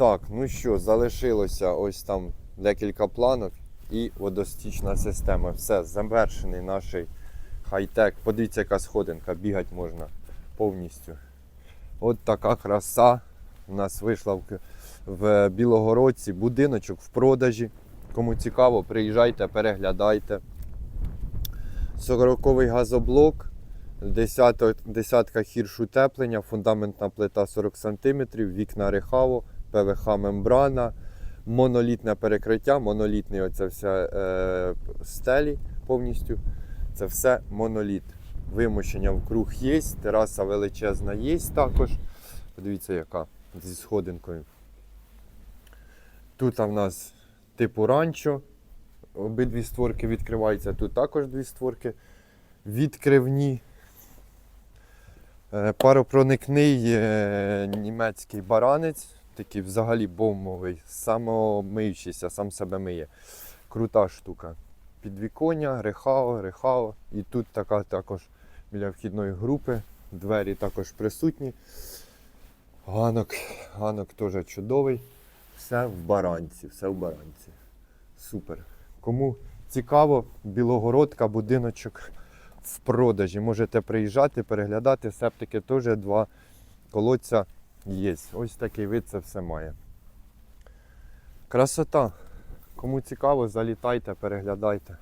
Так, ну що, залишилося ось там декілька планок і водостічна система. Все, завершений наш хай-тек. Подивіться, яка сходинка, бігати можна повністю. От така краса у нас вийшла в, в Білогородці. Будиночок в продажі. Кому цікаво, приїжджайте, переглядайте. 40-й газоблок, десятка хірш утеплення, фундаментна плита 40 см, вікна рехаво, ПВХ мембрана, монолітне перекриття, монолітний оце все е, стелі повністю. Це все моноліт. Вимощення вкруг є, тераса величезна є також. Подивіться, яка зі сходинкою. Тут в нас типу ранчо. Обидві створки відкриваються. Тут також дві створки відкривні. Е, Паропроникний е, німецький баранець, такий взагалі бомбовий, самомиючийся, сам себе миє. Крута штука. Підвіконня, рехао, рехао. І тут така також біля вхідної групи. Двері також присутні. Ганок, ганок теж чудовий. Все в баранці, все в баранці. Супер. Кому цікаво, Білогородка, будиночок в продажі. Можете приїжджати, переглядати. Септики теж два колодця є. Ось такий вид це все має. Красота. Кому цікаво, залітайте, переглядайте.